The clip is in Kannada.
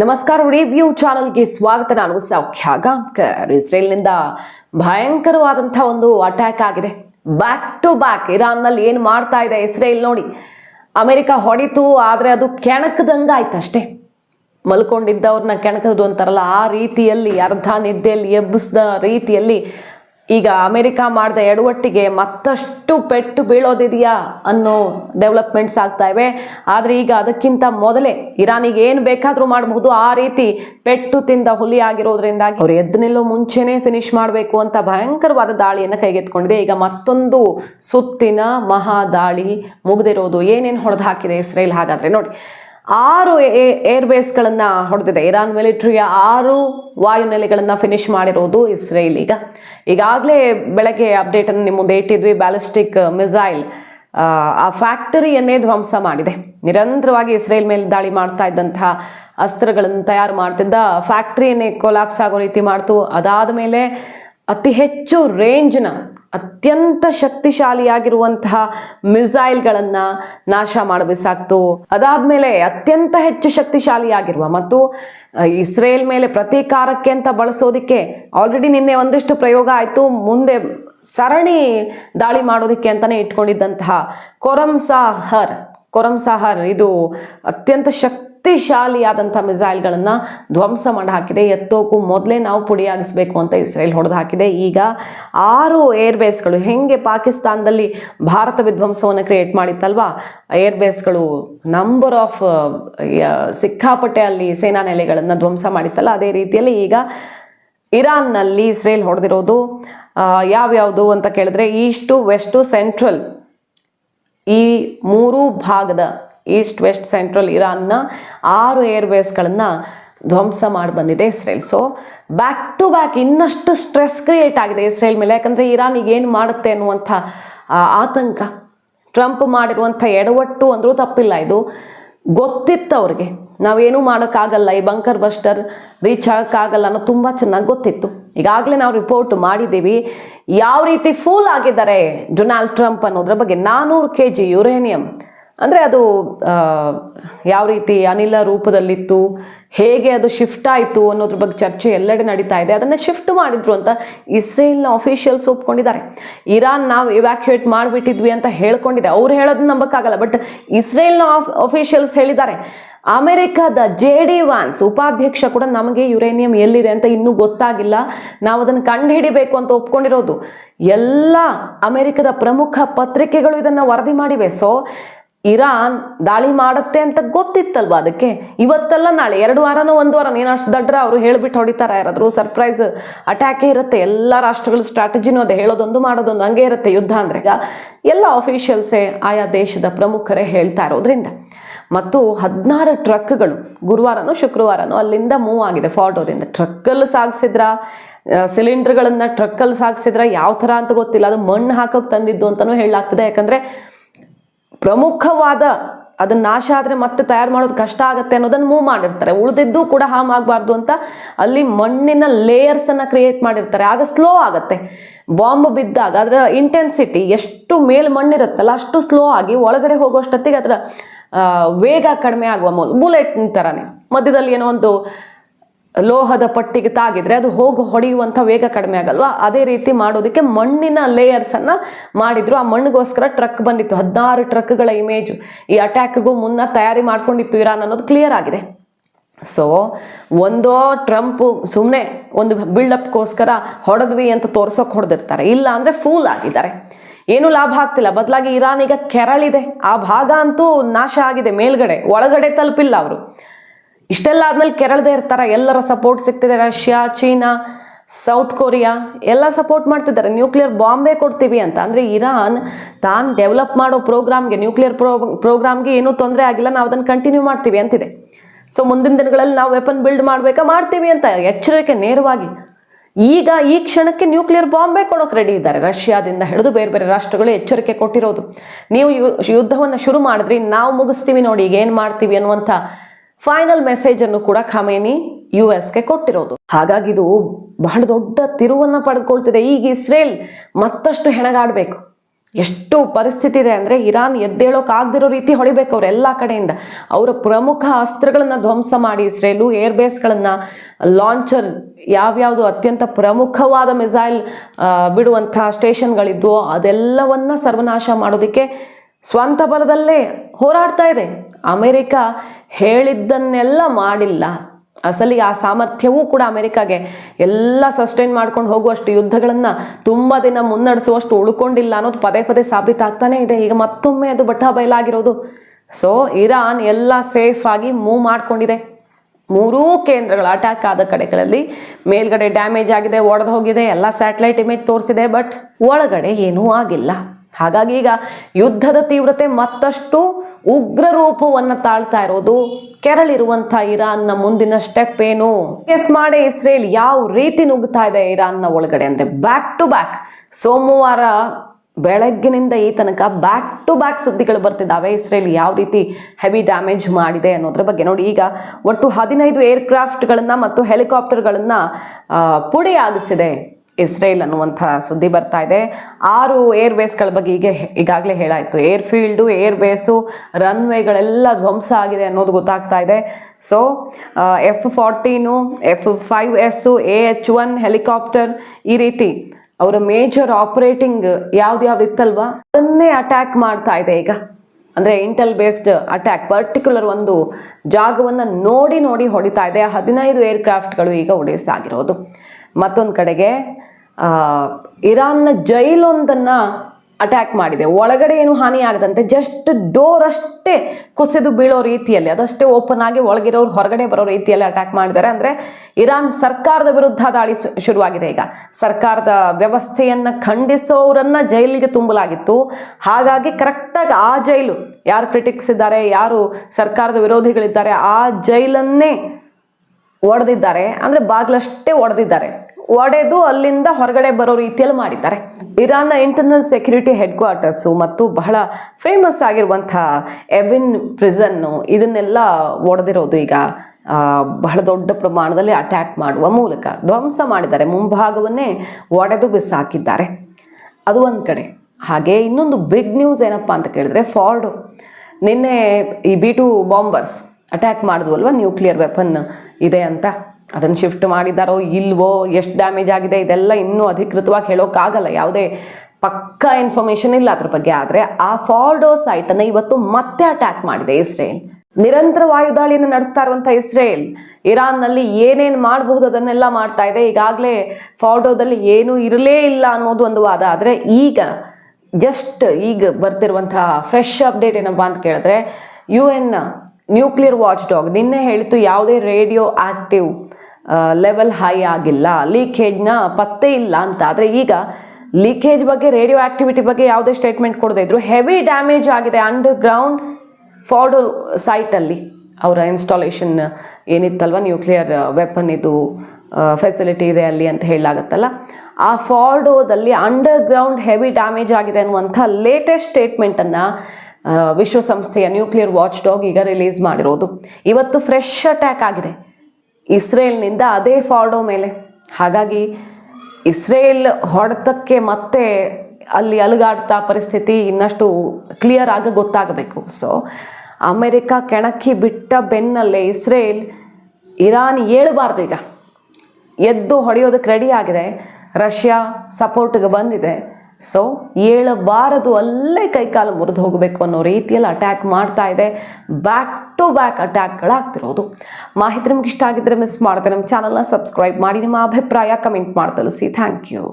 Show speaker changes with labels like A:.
A: ನಮಸ್ಕಾರ ರಿವ್ಯೂ ಚಾನಲ್ಗೆ ಸ್ವಾಗತ. ನಾನು ಸೌಖ್ಯ ಗಾಂಕರ್ ಇಸ್ರೇಲ್ನಿಂದ ಭಯಂಕರವಾದಂಥ ಒಂದು ಅಟ್ಯಾಕ್ ಆಗಿದೆ. ಬ್ಯಾಕ್ ಟು ಬ್ಯಾಕ್ ಇರಾನ್ನಲ್ಲಿ ಏನು ಮಾಡ್ತಾ ಇದೆ ಇಸ್ರೇಲ್ ನೋಡಿ. ಅಮೆರಿಕ ಹೊಡಿತು, ಆದರೆ ಅದು ಕೆಣಕದಂಗೆ ಆಯ್ತು ಅಷ್ಟೇ. ಮಲ್ಕೊಂಡಿದ್ದವ್ರನ್ನ ಕೆಣಕದು ಅಂತಾರಲ್ಲ, ಆ ರೀತಿಯಲ್ಲಿ ಅರ್ಧ ನಿದ್ದೆಯಲ್ಲಿ ಎಬ್ಬಿಸಿದ ರೀತಿಯಲ್ಲಿ ಈಗ ಅಮೆರಿಕ ಮಾಡಿದ ಎಡವಟ್ಟಿಗೆ ಮತ್ತಷ್ಟು ಪೆಟ್ಟು ಬೀಳೋದಿದೆಯಾ ಅನ್ನೋ ಡೆವಲಪ್ಮೆಂಟ್ಸ್ ಆಗ್ತಾ ಇವೆ. ಆದರೆ ಈಗ ಅದಕ್ಕಿಂತ ಮೊದಲೇ ಇರಾನಿಗೆ ಏನು ಬೇಕಾದರೂ ಮಾಡಬಹುದು. ಆ ರೀತಿ ಪೆಟ್ಟು ತಿಂದ ಹುಲಿ ಆಗಿರೋದ್ರಿಂದಾಗಿ ಅವ್ರು ಎದ್ದು ನಿಲ್ಲೋ ಮುಂಚೆನೇ ಫಿನಿಶ್ ಮಾಡಬೇಕು ಅಂತ ಭಯಂಕರವಾದ ದಾಳಿಯನ್ನು ಕೈಗೆತ್ಕೊಂಡಿದೆ ಈಗ ಮತ್ತೊಂದು ಸುತ್ತಿನ ಮಹಾದಾಳಿ ಮುಗಿದಿರೋದು. ಏನೇನು ಹೊಡೆದು ಹಾಕಿದೆ ಇಸ್ರೇಲ್ ಹಾಗಾದರೆ? ನೋಡಿ ಆರು ಏರ್ ಬೇಸ್ಗಳನ್ನು ಹೊಡೆದಿದೆ. ಇರಾನ್ ಮಿಲಿಟರಿಯ ಆರು ವಾಯುನೆಲೆಗಳನ್ನು ಫಿನಿಶ್ ಮಾಡಿರೋದು ಇಸ್ರೇಲ್ ಈಗ. ಈಗಾಗಲೇ ಬೆಳಗ್ಗೆ ಅಪ್ಡೇಟನ್ನು ನಿಮ್ಮ ಮುಂದೆ ಇಟ್ಟಿದ್ವಿ ಬ್ಯಾಲಿಸ್ಟಿಕ್ ಮಿಸೈಲ್ ಆ ಫ್ಯಾಕ್ಟರಿಯನ್ನೇ ಧ್ವಂಸ ಮಾಡಿದೆ. ನಿರಂತರವಾಗಿ ಇಸ್ರೇಲ್ ಮೇಲೆ ದಾಳಿ ಮಾಡ್ತಾ ಇದ್ದಂತಹ ಅಸ್ತ್ರಗಳನ್ನು ತಯಾರು ಮಾಡ್ತಿದ್ದ ಫ್ಯಾಕ್ಟ್ರಿಯನ್ನೇ ಕೊಲಾಪ್ಸ್ ಆಗೋ ರೀತಿ ಮಾಡ್ತು. ಅದಾದ ಮೇಲೆ ಅತಿ ಹೆಚ್ಚು ರೇಂಜ್ನ ಅತ್ಯಂತ ಶಕ್ತಿಶಾಲಿಯಾಗಿರುವಂತಹ ಮಿಸೈಲ್ಗಳನ್ನು ನಾಶ ಮಾಡಬೇಕಾಗ್ತು ಅದಾದ್ಮೇಲೆ ಅತ್ಯಂತ ಹೆಚ್ಚು ಶಕ್ತಿಶಾಲಿಯಾಗಿರುವ ಮತ್ತು ಇಸ್ರೇಲ್ ಮೇಲೆ ಪ್ರತೀಕಾರಕ್ಕೆ ಅಂತ ಬಳಸೋದಿಕ್ಕೆ ಆಲ್ರೆಡಿ ನಿನ್ನೆ ಒಂದಿಷ್ಟು ಪ್ರಯೋಗ ಆಯಿತು. ಮುಂದೆ ಸರಣಿ ದಾಳಿ ಮಾಡೋದಕ್ಕೆ ಅಂತಾನೆ ಇಟ್ಕೊಂಡಿದ್ದಂತಹ ಕೊರಂಸಾಹರ್ ಕೊರಂಸಾಹರ್ ಇದು ಅತ್ಯಂತ ಶಕ್ತಿಶಾಲಿಯಾದಂಥ ಮಿಸೈಲ್ಗಳನ್ನು ಧ್ವಂಸ ಮಾಡಿ ಹಾಕಿದೆ ಎತ್ತೋಕು ಮೊದಲೇ ನಾವು ಪುಡಿಯಾಗಿಸ್ಬೇಕು ಅಂತ ಇಸ್ರೇಲ್ ಹೊಡೆದು ಹಾಕಿದೆ ಈಗ ಆರು ಏರ್ ಬೇಸ್ಗಳು ಹೆಂಗೆ ಪಾಕಿಸ್ತಾನದಲ್ಲಿ ಭಾರತ ವಿಧ್ವಂಸವನ್ನು ಕ್ರಿಯೇಟ್ ಮಾಡಿತ್ತಲ್ವಾ? ಏರ್ ಬೇಸ್ಗಳು ನಂಬರ್ ಆಫ್ ಸಿಕ್ಕಾಪಟ್ಟೆ ಅಲ್ಲಿ ಸೇನಾ ನೆಲೆಗಳನ್ನು ಧ್ವಂಸ ಮಾಡಿತ್ತಲ್ಲ, ಅದೇ ರೀತಿಯಲ್ಲಿ ಈಗ ಇರಾನ್ನಲ್ಲಿ ಇಸ್ರೇಲ್ ಹೊಡೆದಿರೋದು ಯಾವ್ಯಾವುದು ಅಂತ ಕೇಳಿದ್ರೆ ಈಸ್ಟು ವೆಸ್ಟು ಸೆಂಟ್ರಲ್ ಈ ಮೂರು ಭಾಗದ ಈಸ್ಟ್ ವೆಸ್ಟ್ ಸೆಂಟ್ರಲ್ ಇರಾನ್ನ ಆರು ಏರ್ವೇಸ್ಗಳನ್ನು ಧ್ವಂಸ ಮಾಡಿ ಬಂದಿದೆ Israel. So back to back ಇನ್ನಷ್ಟು ಸ್ಟ್ರೆಸ್ ಕ್ರಿಯೇಟ್ ಆಗಿದೆ ಇಸ್ರೇಲ್ ಮೇಲೆ. ಯಾಕಂದರೆ ಇರಾನ್ ಈಗ ಏನು ಮಾಡುತ್ತೆ ಅನ್ನುವಂಥ ಆತಂಕ. ಟ್ರಂಪ್ ಮಾಡಿರುವಂಥ ಎಡವಟ್ಟು ಅಂದರೂ ತಪ್ಪಿಲ್ಲ ಇದು. ಗೊತ್ತಿತ್ತು ಅವ್ರಿಗೆ. ನಾವೇನೂ ಮಾಡೋಕ್ಕಾಗಲ್ಲ, ಈ ಬಂಕರ್ ಬಸ್ಟರ್ ರೀಚ್ ಆಗೋಕ್ಕಾಗಲ್ಲ ಅನ್ನೋ ತುಂಬ ಚೆನ್ನಾಗಿ ಗೊತ್ತಿತ್ತು. ಈಗಾಗಲೇ ನಾವು ರಿಪೋರ್ಟ್ ಮಾಡಿದ್ದೀವಿ. ಯಾವ ರೀತಿ ಫೂಲ್ ಆಗಿದ್ದಾರೆ ಡೊನಾಲ್ಡ್ ಟ್ರಂಪ್ ಅನ್ನೋದ್ರ ಬಗ್ಗೆ ನಾನ್ನೂರು ಕೆ ಜಿ ಯುರೇನಿಯಂ. ಅಂದರೆ ಅದು ಯಾವ ರೀತಿ ಅನಿಲ ರೂಪದಲ್ಲಿತ್ತು, ಹೇಗೆ ಅದು ಶಿಫ್ಟ್ ಆಯಿತು ಅನ್ನೋದ್ರ ಬಗ್ಗೆ ಚರ್ಚೆ ಎಲ್ಲೆಡೆ ನಡೀತಾ ಇದೆ. ಅದನ್ನು ಶಿಫ್ಟ್ ಮಾಡಿದ್ರು ಅಂತ ಇಸ್ರೇಲ್ನ ಅಫಿಷಿಯಲ್ಸ್ ಒಪ್ಕೊಂಡಿದ್ದಾರೆ. ಇರಾನ್ ನಾವು ಇವ್ಯಾಕ್ಯುಯೇಟ್ ಮಾಡಿಬಿಟ್ಟಿದ್ವಿ ಅಂತ ಹೇಳ್ಕೊಂಡಿದೆ. ಅವ್ರು ಹೇಳೋದು ನಂಬಕ್ಕಾಗಲ್ಲ ಬಟ್ ಇಸ್ರೇಲ್ನ ಅಫಿಷಿಯಲ್ಸ್ ಹೇಳಿದ್ದಾರೆ. ಅಮೆರಿಕದ ಜೆ ಡಿ ವಾನ್ಸ್ ಉಪಾಧ್ಯಕ್ಷ ಕೂಡ ನಮಗೆ ಯುರೇನಿಯಂ ಎಲ್ಲಿದೆ ಅಂತ ಇನ್ನೂ ಗೊತ್ತಾಗಿಲ್ಲ. ನಾವು ಅದನ್ನು ಕಂಡುಹಿಡಿಬೇಕು ಅಂತ ಒಪ್ಕೊಂಡಿರೋದು. ಎಲ್ಲ ಅಮೆರಿಕದ ಪ್ರಮುಖ ಪತ್ರಿಕೆಗಳು ಇದನ್ನು ವರದಿ ಮಾಡಿವೆ. ಸೊ ಇರಾನ್ ದಾಳಿ ಮಾಡತ್ತೆ ಅಂತ ಗೊತ್ತಿತ್ತಲ್ವ ಅದಕ್ಕೆ? ಇವತ್ತಲ್ಲ ನಾಳೆ, ಎರಡು ವಾರನೋ ಒಂದು ವಾರ ನೀನು ಅಷ್ಟು ದಡ್ರ ಅವರು ಹೇಳಿಬಿಟ್ಟು ಹೊಡಿತಾರೆ, ಯಾರಾದರೂ ಸರ್ಪ್ರೈಸ್ ಅಟ್ಯಾಕೇ ಇರುತ್ತೆ. ಎಲ್ಲ ರಾಷ್ಟ್ರಗಳ ಸ್ಟ್ರಾಟಜಿನೂ ಅದೇ, ಹೇಳೋದೊಂದು ಮಾಡೋದೊಂದು ಹಂಗೆ ಇರುತ್ತೆ ಯುದ್ಧ ಅಂದರೆ. ಈಗ ಎಲ್ಲ ಅಫಿಷಿಯಲ್ಸೇ ಆಯಾ ದೇಶದ ಪ್ರಮುಖರೇ ಹೇಳ್ತಾ ಇರೋದ್ರಿಂದ. ಮತ್ತು ಹದಿನಾರು ಟ್ರಕ್ಗಳು ಗುರುವಾರನೋ, ಶುಕ್ರವಾರನೋ, ಅಲ್ಲಿಂದ ಮೂವ್ ಆಗಿದೆ ಫಾರ್ಡೋದಿಂದ ಟ್ರಕ್ಕಲ್ಲಿ ಸಾಗಿಸಿದ್ರ? ಸಿಲಿಂಡರ್ಗಳನ್ನು ಟ್ರಕ್ಕಲ್ಲಿ ಸಾಗಿಸಿದ್ರ? ಯಾವ ಥರ ಅಂತ ಗೊತ್ತಿಲ್ಲ. ಅದು ಮಣ್ಣು ಹಾಕೋಕೆ ತಂದಿದ್ದು ಅಂತಲೂ ಹೇಳಲಾಗ್ತದೆ. ಯಾಕಂದರೆ ಪ್ರಮುಖವಾದ ಅದನ್ನ ನಾಶ ಆದರೆ ಮತ್ತೆ ತಯಾರು ಮಾಡೋದು ಕಷ್ಟ ಆಗುತ್ತೆ ಅನ್ನೋದನ್ನು ಮೂವ್ ಮಾಡಿರ್ತಾರೆ. ಉಳಿದಿದ್ದು ಕೂಡ ಹಾಮ್ ಆಗಬಾರ್ದು ಅಂತ ಅಲ್ಲಿ ಮಣ್ಣಿನ ಲೇಯರ್ಸನ್ನು ಕ್ರಿಯೇಟ್ ಮಾಡಿರ್ತಾರೆ. ಆಗ ಸ್ಲೋ ಆಗುತ್ತೆ. ಬಾಂಬ್ ಬಿದ್ದಾಗ ಅದರ ಇಂಟೆನ್ಸಿಟಿ ಎಷ್ಟು ಮೇಲ್ ಮಣ್ಣಿರುತ್ತಲ್ಲ ಅಷ್ಟು ಸ್ಲೋ ಆಗಿ ಒಳಗಡೆ ಹೋಗೋಷ್ಟೊತ್ತಿಗೆ ಅದರ ವೇಗ ಕಡಿಮೆ ಆಗುವ ಮೂಲ ಬುಲೆಟ್ ಥರನೇ ಮಧ್ಯದಲ್ಲಿ ಏನೋ ಒಂದು ಲೋಹದ ಪಟ್ಟಿಗೆ ತಾಗಿದ್ರೆ ಅದು ಹೋಗಿ ಹೊಡೆಯುವಂಥ ವೇಗ ಕಡಿಮೆ ಆಗಲ್ವಾ? ಅದೇ ರೀತಿ ಮಾಡೋದಕ್ಕೆ ಮಣ್ಣಿನ ಲೇಯರ್ಸನ್ನು ಮಾಡಿದ್ರು. ಆ ಮಣ್ಣಿಗೋಸ್ಕರ ಟ್ರಕ್ ಬಂದಿತ್ತು. ಹದಿನಾರು ಟ್ರಕ್ಗಳ ಇಮೇಜು ಈ ಅಟ್ಯಾಕ್ಗೂ ಮುನ್ನ ತಯಾರಿ ಮಾಡ್ಕೊಂಡಿತ್ತು ಇರಾನ್ ಅನ್ನೋದು ಕ್ಲಿಯರ್ ಆಗಿದೆ. ಸೊ ಒಂದೋ ಟ್ರಂಪ್ ಸುಮ್ಮನೆ ಒಂದು ಬಿಲ್ಡಪ್ಗೋಸ್ಕರ ಹೊಡೆದ್ವಿ ಅಂತ ತೋರ್ಸೋಕೆ ಹೊಡೆದಿರ್ತಾರೆ. ಇಲ್ಲ ಅಂದರೆ ಫೂಲ್ ಆಗಿದ್ದಾರೆ. ಏನು ಲಾಭ ಆಗ್ತಿಲ್ಲ. ಬದಲಾಗಿ ಇರಾನ್ ಈಗ ಕೆರಳಿದೆ. ಆ ಭಾಗ ಅಂತೂ ನಾಶ ಆಗಿದೆ. ಮೇಲ್ಗಡೆ, ಒಳಗಡೆ ತಲುಪಿಲ್ಲ ಅವರು. ಇಷ್ಟೆಲ್ಲ ಆದ್ಮೇಲೆ ಕೆರಳದೇ ಇರ್ತಾರೆ. ಎಲ್ಲರ ಸಪೋರ್ಟ್ ಸಿಗ್ತಿದೆ. ರಷ್ಯಾ, ಚೀನಾ ಸೌತ್ ಕೊರಿಯಾ ಎಲ್ಲ ಸಪೋರ್ಟ್ ಮಾಡ್ತಿದ್ದಾರೆ. ನ್ಯೂಕ್ಲಿಯರ್ ಬಾಂಬೆ ಕೊಡ್ತೀವಿ ಅಂತ. ಅಂದರೆ ಇರಾನ್ ತಾನು ಡೆವಲಪ್ ಮಾಡೋ ಪ್ರೋಗ್ರಾಮ್ಗೆ ನ್ಯೂಕ್ಲಿಯರ್ ಪ್ರೋ ಪ್ರೋಗ್ರಾಮ್ಗೆ ಏನೂ ತೊಂದರೆ ಆಗಿಲ್ಲ. ನಾವು ಅದನ್ನು ಕಂಟಿನ್ಯೂ ಮಾಡ್ತೀವಿ ಅಂತಿದೆ. ಸೊ ಮುಂದಿನ ದಿನಗಳಲ್ಲಿ ನಾವು ವೆಪನ್ ಬಿಲ್ಡ್ ಮಾಡಬೇಕಾ? ಮಾಡ್ತೀವಿ ಅಂತ ಎಚ್ಚರಿಕೆ ನೇರವಾಗಿ. ಈಗ ಈ ಕ್ಷಣಕ್ಕೆ ನ್ಯೂಕ್ಲಿಯರ್ ಬಾಂಬೆ ಕೊಡೋಕೆ ರೆಡಿ ಇದ್ದಾರೆ. ರಷ್ಯಾದಿಂದ ಹಿಡಿದು ಬೇರೆ ಬೇರೆ ರಾಷ್ಟ್ರಗಳು ಎಚ್ಚರಿಕೆ ಕೊಟ್ಟಿರೋದು. ನೀವು ಯುದ್ಧವನ್ನು ಶುರು ಮಾಡಿದ್ರಿ. ನಾವು ಮುಗಿಸ್ತೀವಿ ನೋಡಿ ಈಗ ಏನು ಮಾಡ್ತೀವಿ ಅನ್ನುವಂಥ ಫೈನಲ್ ಮೆಸೇಜ್ ಅನ್ನು ಕೂಡ ಖಮೇನಿ ಯು ಎಸ್ಗೆ ಕೊಟ್ಟಿರೋದು. ಹಾಗಾಗಿ ಇದು ಬಹಳ ದೊಡ್ಡ ತಿರುವನ್ನು ಪಡೆದುಕೊಳ್ತಿದೆ. ಈಗ ಇಸ್ರೇಲ್ ಮತ್ತಷ್ಟು ಹೆಣಗಾಡಬೇಕು. ಎಷ್ಟು ಪರಿಸ್ಥಿತಿ ಇದೆ ಅಂದರೆ ಇರಾನ್ ಎದ್ದೇಳೋಕ್ಕಾಗದಿರೋ ರೀತಿ ಹೊಡಿಬೇಕು ಅವ್ರು ಎಲ್ಲ ಕಡೆಯಿಂದ. ಅವರ ಪ್ರಮುಖ ಅಸ್ತ್ರಗಳನ್ನು ಧ್ವಂಸ ಮಾಡಿ ಇಸ್ರೇಲು ಏರ್ ಬೇಸ್ಗಳನ್ನು ಲಾಂಚರ್ ಯಾವ್ಯಾವುದು ಅತ್ಯಂತ ಪ್ರಮುಖವಾದ ಮಿಸೈಲ್ ಬಿಡುವಂಥ ಸ್ಟೇಷನ್ಗಳಿದ್ವೋ ಅದೆಲ್ಲವನ್ನ ಸರ್ವನಾಶ ಮಾಡೋದಕ್ಕೆ ಸ್ವಂತ ಬಲದಲ್ಲೇ ಹೋರಾಡ್ತಾ ಇದೆ. ಅಮೆರಿಕ ಹೇಳಿದ್ದನ್ನೆಲ್ಲ ಮಾಡಿಲ್ಲ. ಅಸಲಿಗೆ ಆ ಸಾಮರ್ಥ್ಯವೂ ಕೂಡ ಅಮೆರಿಕಾಗೆ ಎಲ್ಲ ಸಸ್ಟೈನ್ ಮಾಡ್ಕೊಂಡು ಹೋಗುವಷ್ಟು ಯುದ್ಧಗಳನ್ನು ತುಂಬ ದಿನ ಮುನ್ನಡೆಸುವಷ್ಟು ಉಳ್ಕೊಂಡಿಲ್ಲ ಅನ್ನೋದು ಪದೇ ಪದೇ ಸಾಬೀತಾಗ್ತಾನೆ ಇದೆ. ಈಗ ಮತ್ತೊಮ್ಮೆ ಅದು ಬಟ್ಟ ಬಯಲಾಗಿರೋದು. ಸೊ ಇರಾನ್ ಎಲ್ಲ ಸೇಫ್ ಆಗಿ ಮೂವ್ ಮಾಡ್ಕೊಂಡಿದೆ. ಮೂರೂ ಕೇಂದ್ರಗಳು ಅಟ್ಯಾಕ್ ಆದ ಕಡೆಗಳಲ್ಲಿ ಮೇಲ್ಗಡೆ ಡ್ಯಾಮೇಜ್ ಆಗಿದೆ, ಒಡೆದು ಹೋಗಿದೆ, ಎಲ್ಲ ಸ್ಯಾಟಲೈಟ್ ಇಮೇಜ್ ತೋರಿಸಿದೆ ಬಟ್ ಒಳಗಡೆ ಏನೂ ಆಗಿಲ್ಲ. ಹಾಗಾಗಿ ಈಗ ಯುದ್ಧದ ತೀವ್ರತೆ ಮತ್ತಷ್ಟು ಉಗ್ರ ರೂಪವನ್ನು ತಾಳ್ತಾ ಇರೋದು ಕೆರಳಿರುವಂಥ ಇರಾನ್ನ ಮುಂದಿನ ಸ್ಟೆಪ್ ಏನು? ಎಸ್ ಮಾಡೇ ಇಸ್ರೇಲ್ ಯಾವ ರೀತಿ ನುಗ್ಗುತ್ತಾ ಇದೆ ಇರಾನ್ನ ಒಳಗಡೆ ಅಂದರೆ ಬ್ಯಾಕ್ ಟು ಬ್ಯಾಕ್ ಸೋಮವಾರ ಬೆಳಗ್ಗಿನಿಂದ ಈ ತನಕ ಬ್ಯಾಕ್ ಟು ಬ್ಯಾಕ್ ಸುದ್ದಿಗಳು ಬರ್ತಿದ್ದಾವೆ. ಇಸ್ರೇಲ್ ಯಾವ ರೀತಿ ಹೆವಿ ಡ್ಯಾಮೇಜ್ ಮಾಡಿದೆ ಅನ್ನೋದ್ರ ಬಗ್ಗೆ ನೋಡಿ. ಈಗ ಒಟ್ಟು ಹದಿನೈದು ಏರ್ಕ್ರಾಫ್ಟ್ಗಳನ್ನು ಮತ್ತು ಹೆಲಿಕಾಪ್ಟರ್ಗಳನ್ನು ಪುಡಿಯಾಗಿಸಿದೆ. ಇಸ್ರೇಲ್ ಅನ್ನುವಂಥ ಸುದ್ದಿ ಬರ್ತಾ ಇದೆ. ಆರು ಏರ್ ಬೇಸ್ಗಳ ಬಗ್ಗೆ ಈಗ ಈಗಾಗಲೇ ಹೇಳಾಯಿತು. ಏರ್ ಫೀಲ್ಡು ಏರ್ ಬೇಸು ರನ್ವೇಗಳೆಲ್ಲ ಧ್ವಂಸ ಆಗಿದೆ ಅನ್ನೋದು ಗೊತ್ತಾಗ್ತಾ ಇದೆ. So F fourteen F five S A H one helicopter ಈ ರೀತಿ ಅವರ ಮೇಜರ್ ಆಪರೇಟಿಂಗ್ ಯಾವ್ದು ಇತ್ತಲ್ವಾ? ಅದನ್ನೇ ಅಟ್ಯಾಕ್ ಮಾಡ್ತಾ ಇದೆ ಈಗ. ಅಂದರೆ ಇಂಟೆಲ್ ಬೇಸ್ಡ್ ಅಟ್ಯಾಕ್, ಪರ್ಟಿಕ್ಯುಲರ್ ಒಂದು ಜಾಗವನ್ನು ನೋಡಿ ನೋಡಿ ಹೊಡಿತಾ ಇದೆ. ಹದಿನೈದು ಏರ್ಕ್ರಾಫ್ಟ್ಗಳು ಈಗ ಒಡೆಸಾಗಿರೋದು ಮತ್ತೊಂದು ಕಡೆಗೆ ಇರಾನ್ನ ಜೈಲೊಂದನ್ನು ಅಟ್ಯಾಕ್ ಮಾಡಿದೆ. ಒಳಗಡೆ ಏನು ಹಾನಿ ಆಗದಂತೆ ಜಸ್ಟ್ ಡೋರ್ ಅಷ್ಟೇ ಕುಸಿದು ಬೀಳೋ ರೀತಿಯಲ್ಲಿ ಅದಷ್ಟೇ ಓಪನ್ ಆಗಿ ಒಳಗಿರೋರು ಹೊರಗಡೆ ಬರೋ ರೀತಿಯಲ್ಲಿ ಅಟ್ಯಾಕ್ ಮಾಡಿದ್ದಾರೆ. ಅಂದರೆ ಇರಾನ್ ಸರ್ಕಾರದ ವಿರುದ್ಧ ದಾಳಿ ಶುರುವಾಗಿದೆ ಈಗ. ಸರ್ಕಾರದ ವ್ಯವಸ್ಥೆಯನ್ನು ಖಂಡಿಸೋರನ್ನು ಜೈಲಿಗೆ ತುಂಬಲಾಗಿತ್ತು. ಹಾಗಾಗಿ ಕರೆಕ್ಟಾಗಿ ಆ ಜೈಲು, ಯಾರು ಕ್ರಿಟಿಕ್ಸ್ ಇದ್ದಾರೆ, ಯಾರು ಸರ್ಕಾರದ ವಿರೋಧಿಗಳಿದ್ದಾರೆ, ಆ ಜೈಲನ್ನೇ ಒಡೆದಿದ್ದಾರೆ. ಅಂದರೆ ಬಾಗಿಲಷ್ಟೇ ಒಡೆದಿದ್ದಾರೆ. ಒಡೆದು ಅಲ್ಲಿಂದ ಹೊರಗಡೆ ಬರೋ ರೀತಿಯಲ್ಲಿ ಮಾಡಿದ್ದಾರೆ. ಇರಾನ್ನ ಇಂಟರ್ನಲ್ ಸೆಕ್ಯೂರಿಟಿ ಹೆಡ್ ಕ್ವಾರ್ಟರ್ಸು ಮತ್ತು ಬಹಳ ಫೇಮಸ್ ಆಗಿರುವಂಥ ಎವಿನ್ ಪ್ರಿಸನ್ನು ಇದನ್ನೆಲ್ಲ ಒಡೆದಿರೋದು ಈಗ ಬಹಳ ದೊಡ್ಡ ಪ್ರಮಾಣದಲ್ಲಿ ಅಟ್ಯಾಕ್ ಮಾಡುವ ಮೂಲಕ ಧ್ವಂಸ ಮಾಡಿದ್ದಾರೆ. ಮುಂಭಾಗವನ್ನೇ ಒಡೆದು ಬಿಸಾಕಿದ್ದಾರೆ. ಅದು ಒಂದು ಕಡೆ. ಹಾಗೆ ಇನ್ನೊಂದು ಬಿಗ್ ನ್ಯೂಸ್ ಏನಪ್ಪ ಅಂತ ಕೇಳಿದ್ರೆ ಫಾರ್ಡು ನಿನ್ನೆ ಈ ಬಿ ಟು ಬಾಂಬರ್ಸ್ ಅಟ್ಯಾಕ್ ಮಾಡಿದ್ವಲ್ವ? ನ್ಯೂಕ್ಲಿಯರ್ ವೆಪನ್ ಇದೆ ಅಂತ. ಅದನ್ನು ಶಿಫ್ಟ್ ಮಾಡಿದಾರೋ ಇಲ್ವೋ, ಎಷ್ಟು ಡ್ಯಾಮೇಜ್ ಆಗಿದೆ, ಇದೆಲ್ಲ ಇನ್ನೂ ಅಧಿಕೃತವಾಗಿ ಹೇಳೋಕ್ಕಾಗಲ್ಲ ಯಾವುದೇ ಪಕ್ಕಾ ಇನ್ಫಾರ್ಮೇಷನ್ ಇಲ್ಲ ಅದ್ರ ಬಗ್ಗೆ. ಆದರೆ ಆ ಫಾರ್ಡೋ ಸೈಟನ್ನು ಇವತ್ತು ಮತ್ತೆ ಅಟ್ಯಾಕ್ ಮಾಡಿದೆ ಇಸ್ರೇಲ್. ನಿರಂತರ ವಾಯುದಾಳಿಯನ್ನು ನಡೆಸ್ತಾ ಇರುವಂಥ ಇಸ್ರೇಲ್. ಇರಾನ್ನಲ್ಲಿ ಏನೇನು ಮಾಡಬಹುದು ಅದನ್ನೆಲ್ಲ ಮಾಡ್ತಾ ಇದೆ. ಈಗಾಗಲೇ ಫಾರ್ಡೋದಲ್ಲಿ ಏನೂ ಇರಲೇ ಇಲ್ಲ ಅನ್ನೋದು ಒಂದು ವಾದ. ಆದರೆ ಈಗ ಜಸ್ಟ್ ಈಗ ಬರ್ತಿರುವಂತಹ ಫ್ರೆಶ್ ಅಪ್ಡೇಟ್ ಏನಪ್ಪ ಅಂತ ಕೇಳಿದ್ರೆ U N nuclear watchdog ನಿನ್ನೆ ಹೇಳಿತು ಯಾವುದೇ ರೇಡಿಯೋ ಆಕ್ಟಿವ್ ಲೆವೆಲ್ ಹೈ ಆಗಿಲ್ಲ. ಲೀಕೇಜ್ನ ಪತ್ತೆ ಇಲ್ಲ ಅಂತ. ಆದರೆ ಈಗ ಲೀಕೇಜ್ ಬಗ್ಗೆ ರೇಡಿಯೋ ಆಕ್ಟಿವಿಟಿ ಬಗ್ಗೆ ಯಾವುದೇ ಸ್ಟೇಟ್ಮೆಂಟ್ ಕೊಡದೇ ಇದ್ರು ಹೆವಿ ಡ್ಯಾಮೇಜ್ ಆಗಿದೆ ಅಂಡರ್ ಗ್ರೌಂಡ್ ಫಾರ್ಡೋ ಸೈಟಲ್ಲಿ ಅವರ ಇನ್ಸ್ಟಾಲೇಷನ್ ಏನಿತ್ತಲ್ವ? ನ್ಯೂಕ್ಲಿಯರ್ ವೆಪನ್ ಇದು ಫೆಸಿಲಿಟಿ ಇದೆ ಅಲ್ಲಿ ಅಂತ ಹೇಳಲಾಗತ್ತಲ್ಲ. ಆ ಫಾರ್ಡೋದಲ್ಲಿ ಅಂಡರ್ ಗ್ರೌಂಡ್ ಹೆವಿ ಡ್ಯಾಮೇಜ್ ಆಗಿದೆ ಅನ್ನುವಂಥ ಲೇಟೆಸ್ಟ್ ಸ್ಟೇಟ್ಮೆಂಟನ್ನು ವಿಶ್ವಸಂಸ್ಥೆಯ ನ್ಯೂಕ್ಲಿಯರ್ ವಾಚ್ ಡಾಗ್ ಈಗ ರಿಲೀಸ್ ಮಾಡಿರೋದು. ಇವತ್ತು ಫ್ರೆಶ್ ಅಟ್ಯಾಕ್ ಆಗಿದೆ. ಇಸ್ರೇಲ್ನಿಂದ ಅದೇ ಫಾರ್ಡೋ ಮೇಲೆ. ಹಾಗಾಗಿ ಇಸ್ರೇಲ್ ಹೊಡೆತಕ್ಕೆ ಮತ್ತೆ ಅಲ್ಲಿ ಅಲುಗಾಡ್ತಾ ಪರಿಸ್ಥಿತಿ ಇನ್ನಷ್ಟು ಕ್ಲಿಯರ್ ಆಗಿ ಗೊತ್ತಾಗಬೇಕು. ಸೊ ಅಮೆರಿಕ ಕೆಣಕಿ ಬಿಟ್ಟ ಬೆನ್ನಲ್ಲೇ ಇಸ್ರೇಲ್ ಇರಾನ್ ಏಳಬಾರ್ದು ಈಗ. ಎದ್ದು ಹೊಡೆಯೋದಕ್ಕೆ ರೆಡಿ ಆಗಿದೆ. ರಷ್ಯಾ ಸಪೋರ್ಟ್ಗೆ ಬಂದಿದೆ. ಸೊ ಏಳಬಾರದು ಅಲ್ಲೇ ಕೈಕಾಲು ಮುರಿದು ಹೋಗಬೇಕು ಅನ್ನೋ ರೀತಿಯಲ್ಲಿ ಅಟ್ಯಾಕ್ ಮಾಡ್ತಾ ಇದೆ. ಬ್ಯಾಕ್ ಟು ಬ್ಯಾಕ್ ಅಟ್ಯಾಕ್ಗಳಾಗ್ತಿರೋದು. ಮಾಹಿತಿ ನಿಮ್ಗೆ ಇಷ್ಟ ಆಗಿದ್ರೆ ಮಿಸ್ ಮಾಡ್ತಾರೆ ನಮ್ಮ ಚಾನಲ್ನ ಸಬ್ಸ್ಕ್ರೈಬ್ ಮಾಡಿ, ನಿಮ್ಮ ಅಭಿಪ್ರಾಯ ಕಮೆಂಟ್ ಮಾಡಿ ತಿಳಿಸಿ. Thank you